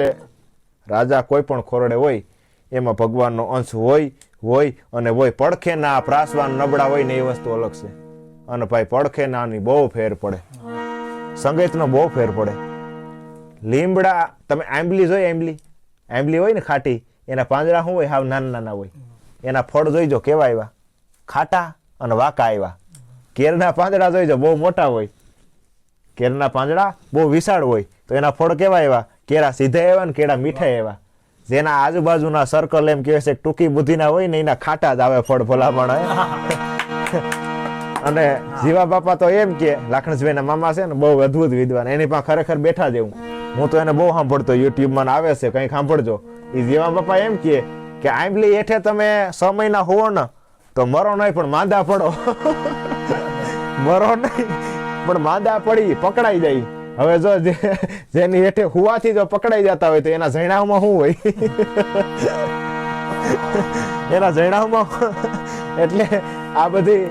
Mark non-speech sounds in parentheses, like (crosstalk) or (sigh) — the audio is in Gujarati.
એટલે રાજા કોઈ પણ ખોરડે હોય, એમાં ભગવાનનો અંશ હોય હોય અને હોય. પડખે ના, પ્રાસવાન નબળા હોય ને એ વસ્તુ અલગ છે. અને ભાઈ, પડખે નાની બહુ ફેર પડે. સંગીતનો બહુ ફેર પડે. લીમડા, તમે આંબલી જોઈ આંબલી? આંબલી હોય ને ખાટી, એના પાંજરા શું હોય? હાવ નાના નાના હોય. એના ફળ જોઈજો કેવા આવ્યા? ખાટા અને વાંકા આવ્યા. કેરના પાંદડા જોઈજો બહુ મોટા હોય. કેરના પાંદડા બહુ વિશાળ હોય. તો એના ફળ કેવા એવા કેરા સીધા એવા ને કેળા મીઠા એવા. જેના આજુબાજુના સર્કલ એમ કહે છે, ટૂંકી બુદ્ધિના હોય ને એના ખાટા જ આવે ફળ ભલામણ અને જીવા બાપા તો એમ કે લાખણસભાઈના મામા છે ને, બહુ અદ્ભુત વિદ્વાન. એની પાસે ખરેખર બેઠા જેવું હું. તો એને બહુ સાંભળતો યુટ્યુબમાં આવે છે, કંઈ સાંભળજો. એ જીવા બાપા એમ કે કે આંબલી હેઠે તમે છ મહિના હોવો ને, તો મરો નહીં, પણ માંદા પડો. (laughs) મરો નહીં, પણ માંદા પડી, પકડાઈ જાય. હવે જો જેની હેઠે હુવાથી જો પકડાઈ જતા હોય તો એના જૈણામાં શું હોય? એના જૈણામાં એટલે આ બધી